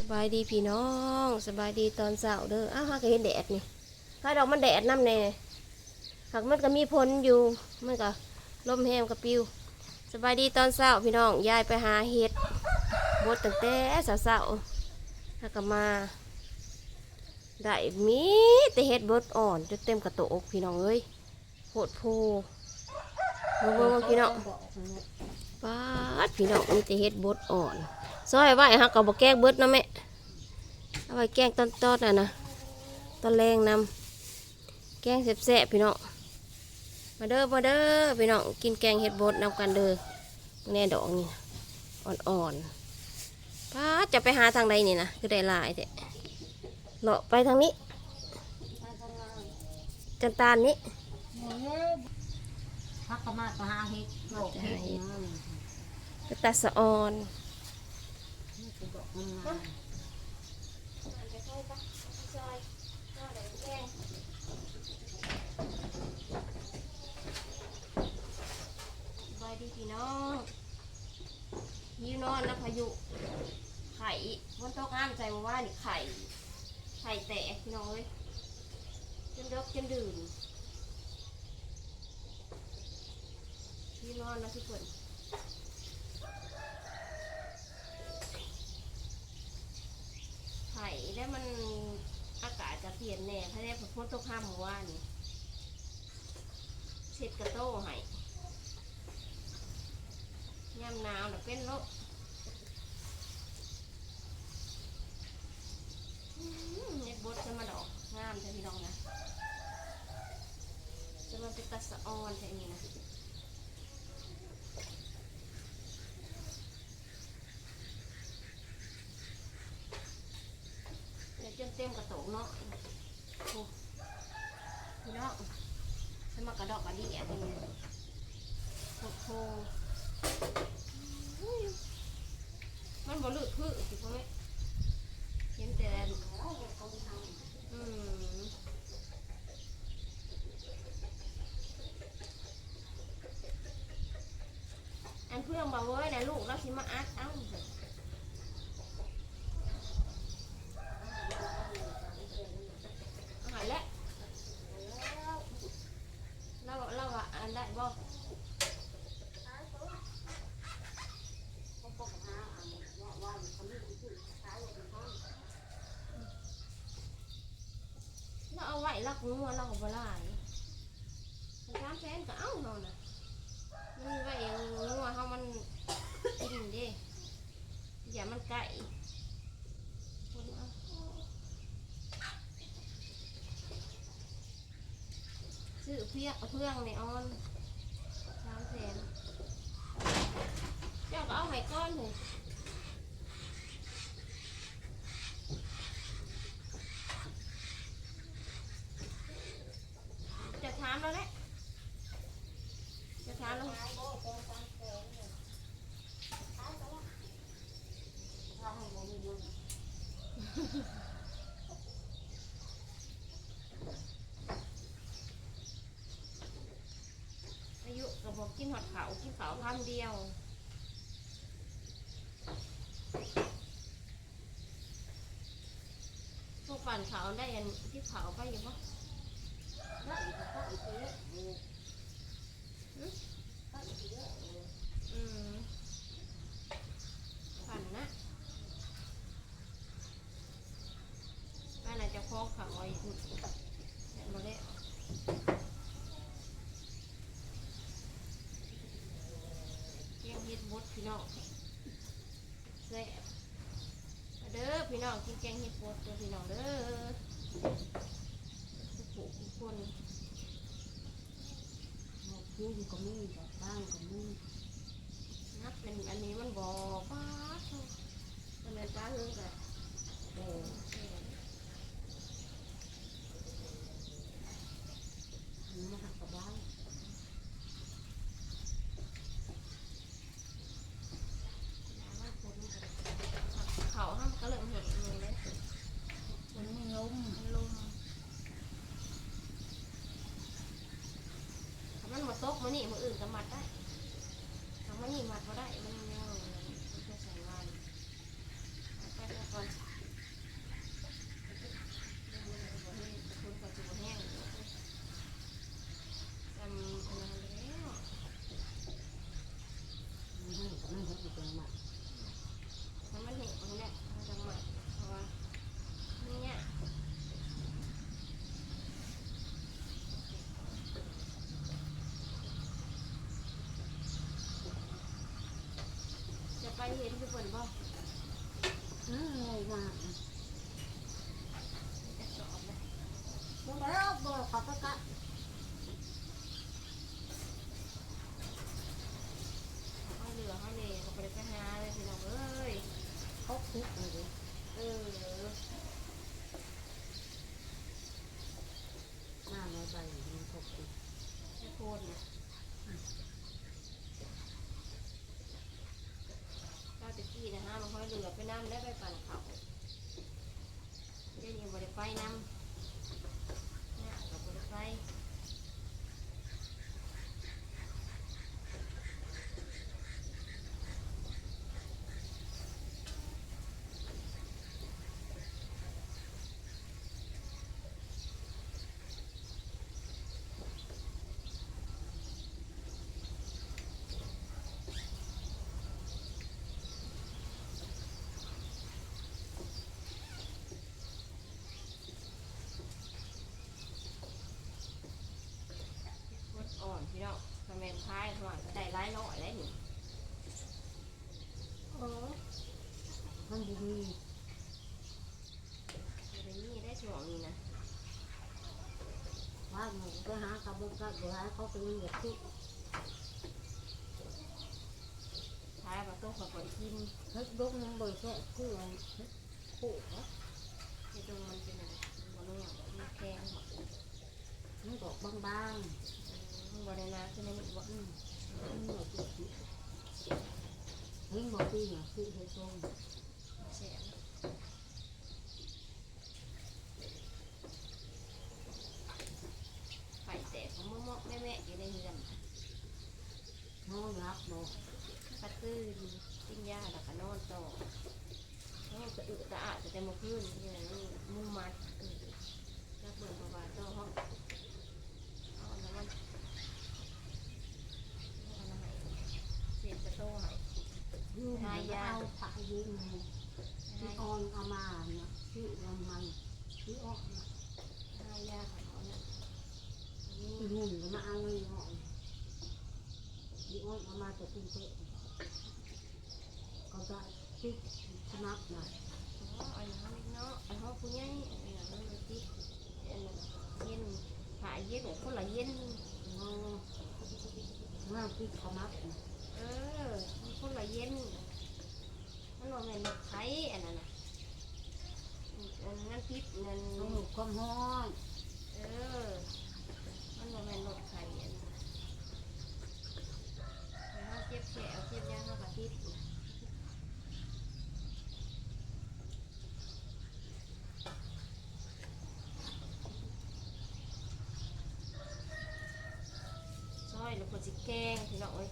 สบายดีพี่น้องสบายดีตอนเช้าเด้ออ้าวฮาก็เห็นแดดนี่ถ้าดอกมันแดดน้ำแน่หากมันก็มีพลอยู่มันก็ลมแห้งกระปิวสบายดีตอนเช้าพี่น้องยายไปหาเห็ดบดตั้งแต่เช้าๆแล้วก็มาได้มีแต่เห็ดบดอ่อนจนเต็มกระโตกพี่น้องเอ้ยโหดโพเบิ่งเบิ่งๆพี่น้องปาดพี่น้องมีแต่เห็ดบดอ่อนซอยไว้ฮะก็บอกแกงเบิดนะแม่ เอาไว้แกงต้นๆน่ะนะตอนแรงนำแกงแซ่บๆพี่น้องมาเด้อมาเด้อพี่น้องกินแกงเห็ดบดนำกันเด้อแน่ดอกนี่อ่อนๆป้าดจะไปหาทางใดนี่นะคือได้หลายแต่เลาะไปทางนี้จันตาลนี้พักกมาก็หาเห็ดโลกเห็ดนี่มันกระตาสะออนคือ มาพี่พี่น้องยิวนอนนะพายุ ไข่บนโต๊ะอ้ามใจมาว่านี่ไข่ ไข่แตกพี่น้องเอ้ยจนเลิกจนดื่มยิวนอนนะทุกคน ข่แล้วมันอากาศจะเปลี่ยนแน่ถ้าได้ฝนตกห้ามเมื่อวานี่เช็ดกระโต้ให้ยามหนาวน่ะเป็นโรคอื้อเน็ตบดจะมาดอกงามใช่พี่น้องนะจะมาเป็นตาสะออนใช่นี่นะเดี๋ยวจนเต็มกระโตกเนาะโอ้พี่น้องจะมากระดอกกระดิ่งอะไรเนี่ยโอ้โหมันบ่ลืดพืชสิพ่อแม่เห็นแต่อืมอันเพื่อนบอกเว้ยนะลูกเราสิมาอัดเอ้าเถอะเอาหายแล้วเราเราอะอันได้บ่ เรักงัวเราก็บ่หลายมันสามแสนก็เอาเนาะนะมันไว้งัวเฮามันกินเด้อย่ามันไก่คนเอาซื้อเพียเพื่องในออนสามแสนเจ้าก็เอาไห้ก้อนเลย จะถามแล้วแหละ จะถาล้วอายุกับผมกินหอดเขากินเขาคำเดียวพวกปั่นเขาได้อันที่เขาไปอยู่ปะได้อีกก็อีกเยอะอยู่ อืมปั่นนะป้าน่าจะคล้องเขาไว้อยู่เห็นมาแล้วเกี่ยงเฮ็ดบดพี่น้องแซ่บมาเด้ อพี่น้องกินแกงเห็ดปวดตัวพี่น้องเด้อทุกผู้ทุกคนหมกยุ่งก็มีดอกบ้างก็มีนับเป็นอันนี้มันบอกป้าทำไมันเลยป้าเฮืองกันเออมันมาหักกับบ้าน เขาห้ามก็เริ่มเห็นเลยเลย มันไม่ล้ม มันลมถ้ามันมาตกมานี่มาอื่นก็มัดได้ถ้ามันนี่มัดก็ได้ มันยังมันจะใส่ลายไปไปก่อน มา จะสอบนะ บ่แล้วบ่เขาก็กะ เขาเหลือเขาเลยเขาไปไปหาเลยพี่น้องเอ้ย เขาคุกเลย เออ หน้าน้อยใบมันเขาคุก ไม่โคตรนะข้าวตะกี้นะฮะมันค่อย เหลือไปน้ำได้ไปปั่นเขาเดี๋ยวนี้บริไปน้ำเนี่ยกับบริไป รถอ่อนพี่น้องคอมเมนต์ท้ายหน่อยก็ได้ร้ายร้อยแล้วนี่ เออมันดี เดี๋ยวนี้ได้ช่วงนี้นะ ว่าหนูไปหากระบอกกระเดี๋ยวให้เขาไปเรียกที่ท้ายมาต้องขอก่อนกินเฮ็ดดงมันบ่แค่คือไอ้ผู้นะในตรงมันเป็นอะไรมันนุ่งอย่างนี้แกงหมดมันดอกบางบริณาใช่ไหมนี่บอกๆอืมมันบ่ติดติดเห็นบ่ปีเนี่ยคือเฮ็ดดงแสบไข่แตกของ มอกๆแม่ๆอยู่ในเรือนนอนรับบ่กระตื้นกินยาแล้วก็นอนต่อน้องจะอึจะอาจะแต่มาขึ้นอย่างนี้มุ่งมัดเออรับเบิ่งประวัติต่อห้องเอาอันนั้นมันเอาอันนั้นให้เศษกระโต้ให้ ยืมเอาผ้ายืมที่ออนเอามาเนี่ยที่ลำมันที่ออก ให้ยาของ เขาเนี่ยนี่ที่หุ่นก็มาเอาเงินออกที่ออนเอามาจากกรุงเทพก็ได้ที่สนับนะอ๋ออันนี้เขาเล็กเนาะอันเขาผู้ใหญ่อันนี้เราเลยติอันนั้นเย็นผ่าเย็นคนละเย็นงอเมื่อที่เขามักนะเออมันคนละเย็นมันว่าแม่นรถไถอันนั้นนะอันนั้นพิษนั่นต้องหนุกความห้อนเออ มันว่าแม่นรถไถอันนั้นแต่เขาเจ็บ แขวเจ็บยางเขากระติดซอยแล้วก็สิแกงพี่น้องเอ้ย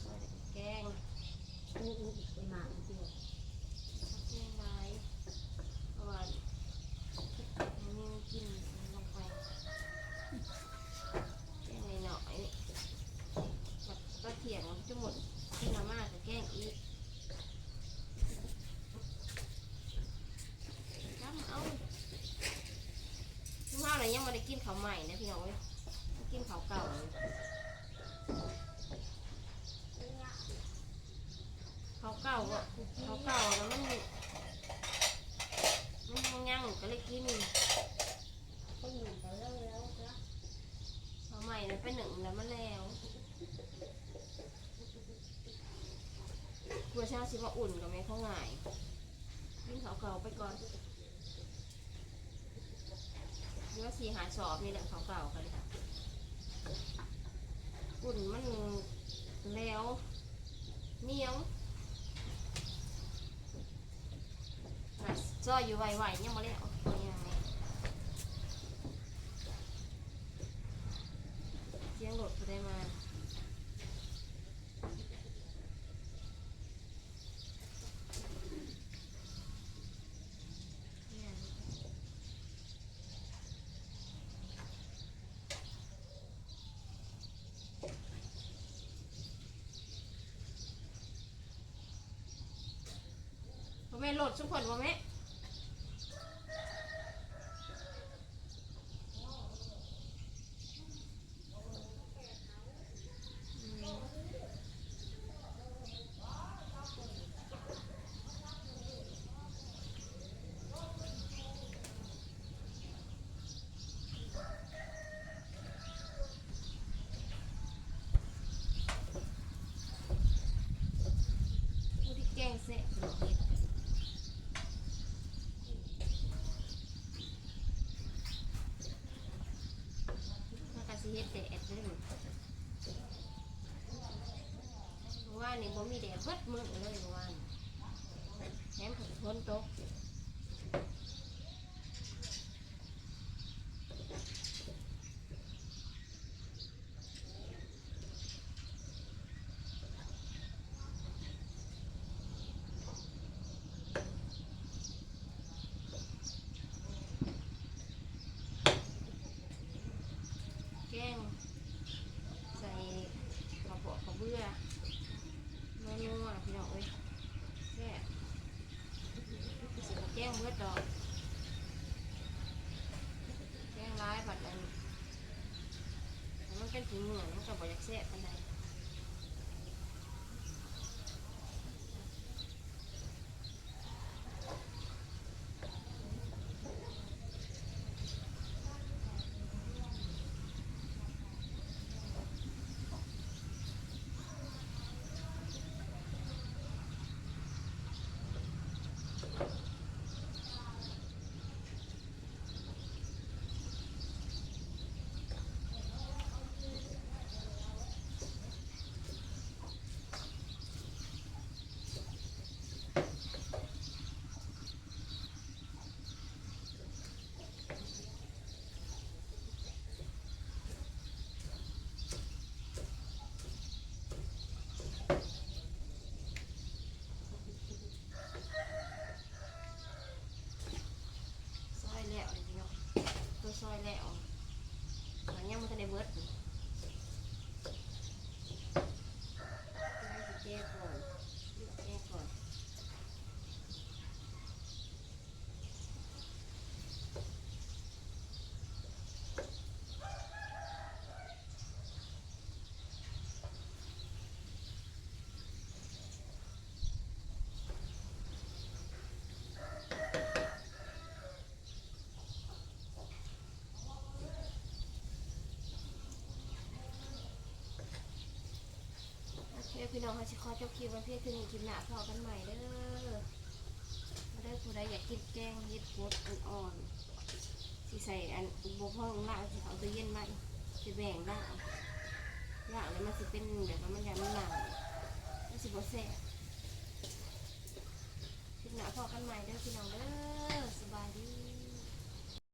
ซอยแล้วก็แกง อู้อู้ไปมาเดียว เชียงรายเพราะว่าอันนี้กินลงไปแกงหน่อยๆแบบก็เถียงมันจะหมดกินมาม่ากับแกงอีกทำเอาทุกข้าวอะไรยังไม่ได้กินข้าวใหม่นะพี่น้องเว้ยกินข้าวเก่าเลยข้าวเก่าก็ข้าวเก่าแล้วมัน มันยังยังก็เลยกิน ก็หนุนไปแล้วแล้วจ้ะ เอาใหนึ่งแล้วมันแล้วกลัวชาสิว่าอุ่นกับแม่เขาง่ายกินเขาเก่าไปก่อนหรือว่าสีหาสอบนี่แหละเขาเก่ากันค่ะอุ่นมันแล้วเหนียวน่ะซอยอยู่ไหวๆยังมาแล้วเอายังไง เสียงรถก็ได้มาเนี่ยบ่แม่นรถทุกคนบ่แม่ เบิดมือเลยเมื่อวานแถมถึงฝนตกแกงใส่กระบอกกระเบื้อนัวนัวๆพี่น้องเอ้ยแซ่บสิมาแกงเบิ ดดอกแกงร้ายบัดนั้นแต่มันเป็นถึงเหมือนมันก็บ่อยากแซ่บปานใด ซอยแล้วเลยพี่น้องตัวซอยแล้วมันยังมันจะได้เบิดอยู่ให้สิแก้ก่อนแก้ก่อน โอเคพี่น้องค่ะสิขอเจบคลิปไว้เพียงเท่านี้คลิปหนาพอกันใหม่เด้อมาได้อผู้ใดอยากกินแกงเฮ็ดโคตรอ่อนๆสิใส่อันบ่พองล่างสิเอาตู้เย็นมาอีกสิแบ่งล่างล่างแล้วมันสิเป็นแบบว่ามันยังไม่หนามันสิบ่แซ่บคลิปหนาพอกันใหม่เด้อพี่น้องเด้อสบายดี